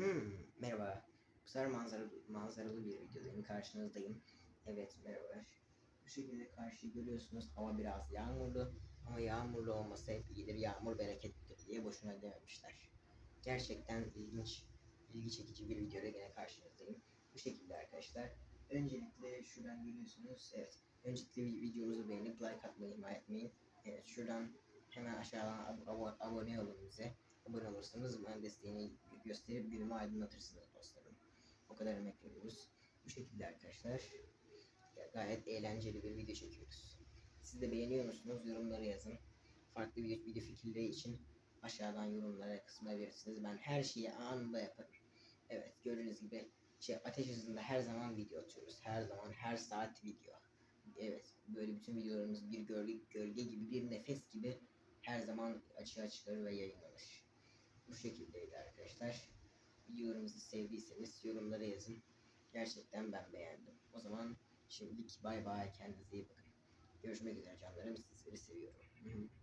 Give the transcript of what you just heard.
Hmm, merhaba. Bu sefer manzaralı, manzaralı bir videodayım. Karşınızdayım. Evet, merhaba. Bu şekilde karşıyı görüyorsunuz. Hava biraz yağmurlu. Ama yağmurlu olması hep iyidir. Yağmur bereketlidir diye boşuna dememişler. Gerçekten ilginç, ilgi çekici bir videoda gene karşınızdayım. Bu şekilde arkadaşlar. Öncelikle şuradan görüyorsunuz. Evet. Öncelikle vi- videomuzu beğenip like atmayı ihmal etmeyin. Evet, şuradan hemen aşağıdan ab- ab- abone olun bize. Abone olursanız bana desteğini gösterip günümü aydınlatırsınız dostlarım. O kadar emek veriyoruz. Bu şekilde arkadaşlar gayet eğlenceli bir video çekiyoruz. Siz de beğeniyor musunuz? Yorumlara yazın. Farklı video, video fikirleri için aşağıdan yorumlara kısmına verirsiniz. Ben her şeyi anında yaparım. Evet gördüğünüz gibi şey, ateş hızında her zaman video atıyoruz. Her zaman her saat video. Evet böyle bütün videolarımız bir gölge, gölge gibi bir nefes gibi her zaman açığa çıkarır ve yayınlanır. Bu şekildeydi arkadaşlar. Videolarımızı sevdiyseniz yorumlara yazın. Gerçekten ben beğendim. O zaman şimdilik bay bay kendinize iyi bakın. Görüşmek üzere canlarım. Sizleri seviyorum.